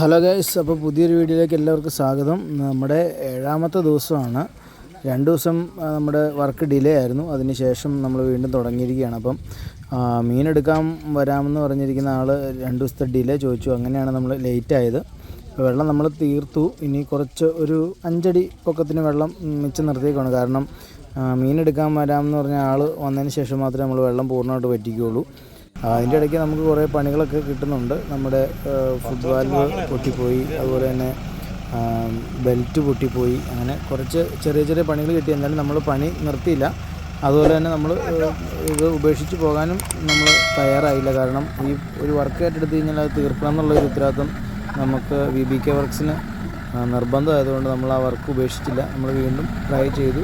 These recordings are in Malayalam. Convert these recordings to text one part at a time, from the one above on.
ഹലോ ഗൈസ് അപ്പോൾ പുതിയൊരു വീഡിയോയിലേക്ക് എല്ലാവർക്കും സ്വാഗതം. നമ്മുടെ ഏഴാമത്തെ ദിവസമാണ്. രണ്ട് ദിവസം നമ്മുടെ വർക്ക് ഡിലേ ആയിരുന്നു. അതിനുശേഷം നമ്മൾ വീണ്ടും തുടങ്ങിയിരിക്കുകയാണ്. അപ്പം മീനെടുക്കാൻ വരാമെന്ന് പറഞ്ഞിരിക്കുന്ന ആൾ രണ്ട് ദിവസത്തെ ഡിലേ ചോദിച്ചു. അങ്ങനെയാണ് നമ്മൾ ലേറ്റ് ആയത്. വെള്ളം നമ്മൾ തീർത്തു. ഇനി കുറച്ച് ഒരു അഞ്ചടി പൊക്കത്തിന് വെള്ളം മിച്ചം നിർത്തിയേക്കാണ് കാരണം മീനെടുക്കാൻ വരാമെന്ന് പറഞ്ഞ ആൾ വന്നതിന് ശേഷം മാത്രമേ നമ്മൾ വെള്ളം പൂർണമായിട്ട് പറ്റിക്കുകയുള്ളൂ അതിന്റെ ഇടയ്ക്ക് നമുക്ക് കുറേ പണികളൊക്കെ കിട്ടുന്നുണ്ട്. നമ്മുടെ വാൽവ് പൊട്ടിപ്പോയി അതുപോലെ തന്നെ ബെൽറ്റ് പൊട്ടിപ്പോയി അങ്ങനെ കുറച്ച് ചെറിയ ചെറിയ പണികൾ കിട്ടി. എന്നാലും നമ്മൾ പണി നിർത്തിയില്ല. അതുപോലെ തന്നെ നമ്മൾ ഇത് ഉപേക്ഷിച്ച് പോകാനും നമ്മൾ തയ്യാറായില്ല. കാരണം ഈ ഒരു വർക്ക് ഏറ്റെടുത്ത് കഴിഞ്ഞാൽ അത് തീർക്കണം എന്നുള്ള ഒരു ഉത്തരവാദിത്വം നമുക്ക് വി ബി കെ വർക്ക്സിന് നിർബന്ധമായതുകൊണ്ട് നമ്മൾ ആ വർക്ക് ഉപേക്ഷിച്ചില്ല. നമ്മൾ വീണ്ടും ട്രൈ ചെയ്തു.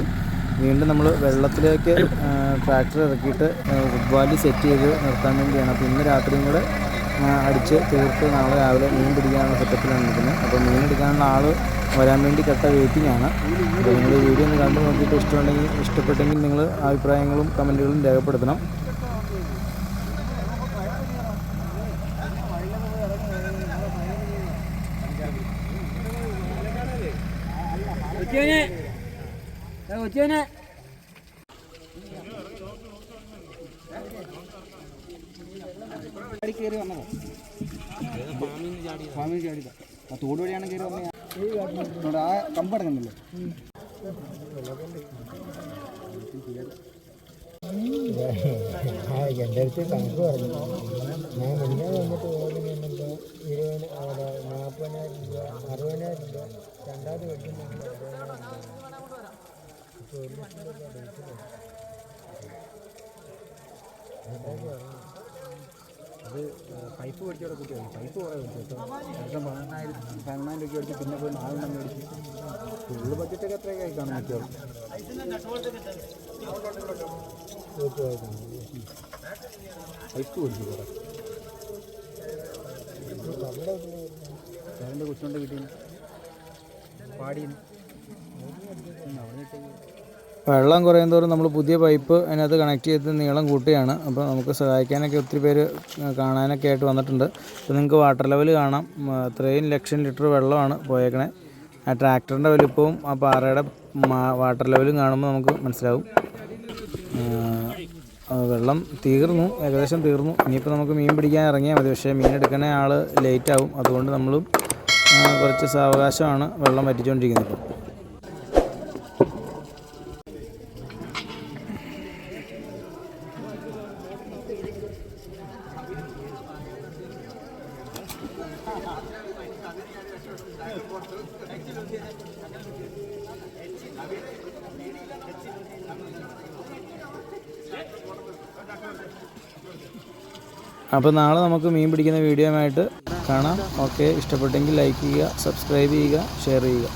വീണ്ടും നമ്മൾ വെള്ളത്തിലേക്ക് ട്രാക്ടർ ഇറക്കിയിട്ട് ഫുട്ബോളിൽ സെറ്റ് ചെയ്ത് നിർത്താൻ വേണ്ടിയാണ്. അപ്പോൾ ഇന്ന് രാത്രിയും കൂടെ അടിച്ച് തീർത്ത് നാളെ രാവിലെ മീൻ പിടിക്കാനുള്ള സെറ്റപ്പിലാണ് നിൽക്കുന്നത്. അപ്പോൾ മീൻ എടുക്കാനുള്ള ആൾ വരാൻ വേണ്ടി കട്ട വെയിറ്റിംഗ് ആണ്. അപ്പോൾ നിങ്ങൾ വീഡിയോ ഒന്ന് കണ്ടു നോക്കിയിട്ട് ഇഷ്ടമുണ്ടെങ്കിൽ ഇഷ്ടപ്പെട്ടെങ്കിൽ നിങ്ങൾ അഭിപ്രായങ്ങളും കമന്റുകളും രേഖപ്പെടുത്തണം. കൊച്ചുവിനെ കൊച്ചുവിനെ കയറി വന്നതോ ഫാമിൽ ചാടിയതാ ആ തോട് വഴിയാണ് കയറി വന്നത് ആ കമ്പ് അടങ്ങുന്നില്ലേ എന്റെ അടുത്ത് കണക്ക് പറഞ്ഞു ഞാൻ മുന്നേ വന്നിട്ട് ഓടുന്നുണ്ടോ ഇരുപതിന് നാൽപ്പതിനായിരം രൂപ അറുപതിനായിരം രൂപ രണ്ടാമത് ഇപ്പോൾ ഒരു ലക്ഷം രൂപ ഡേറ്റ് അത് പൈപ്പ് മേടിച്ചവിടെ കുട്ടിയാണ് പൈപ്പ് കുറേ മേടിച്ചു കേട്ടോ ഏകദേശം പതിനെണ്ണായിരം പതിനെണ്ണായിരം രൂപ മേടിച്ച് പിന്നെ പോയി നാലെണ്ണം മേടിച്ച്. ഫുള്ള് ബഡ്ജറ്റൊക്കെ എത്രയൊക്കെ ആയി കാണും മിക്കവാറും. പൈപ്പ് മേടിച്ചു കുറേ ചേട്ടന്റെ കൊച്ചുകൊണ്ട് കിട്ടി പാടിയെന്ന്. അവിടെ ഇട്ടേക്ക് വെള്ളം കുറയും തോറും നമ്മൾ പുതിയ പൈപ്പ് അതിനകത്ത് കണക്ട് ചെയ്ത് നീളം കൂട്ടുകയാണ്. അപ്പോൾ നമുക്ക് സഹായിക്കാനൊക്കെ ഒത്തിരി പേര് കാണാനൊക്കെ ആയിട്ട് വന്നിട്ടുണ്ട്. അപ്പോൾ നിങ്ങൾക്ക് വാട്ടർ ലെവൽ കാണാം. അത്രയും ലക്ഷം ലിറ്റർ വെള്ളമാണ് പോയേക്കണേ. ആ ട്രാക്ടറിന്റെ വലിപ്പവും ആ പാറയുടെ വാട്ടർ ലെവലും കാണുമ്പോൾ നമുക്ക് മനസ്സിലാവും. വെള്ളം തീർന്നു ഏകദേശം തീർന്നു. ഇനിയിപ്പോൾ നമുക്ക് മീൻ പിടിക്കാൻ ഇറങ്ങിയാൽ മതി. പക്ഷേ മീൻ എടുക്കണ ആൾ ലേറ്റാവും അതുകൊണ്ട് നമ്മളും കുറച്ച് സാവകാശമാണ് വെള്ളം വറ്റിച്ചുകൊണ്ടിരിക്കുന്നത് ഇപ്പോൾ അപ്പോൾ നാളെ നമുക്ക് മീൻ പിടിക്കുന്ന വീഡിയോയുമായിട്ട് കാണാം. ഓക്കെ ഇഷ്ടപ്പെട്ടെങ്കിൽ ലൈക്ക് ചെയ്യുക സബ്സ്ക്രൈബ് ചെയ്യുക ഷെയർ ചെയ്യുക.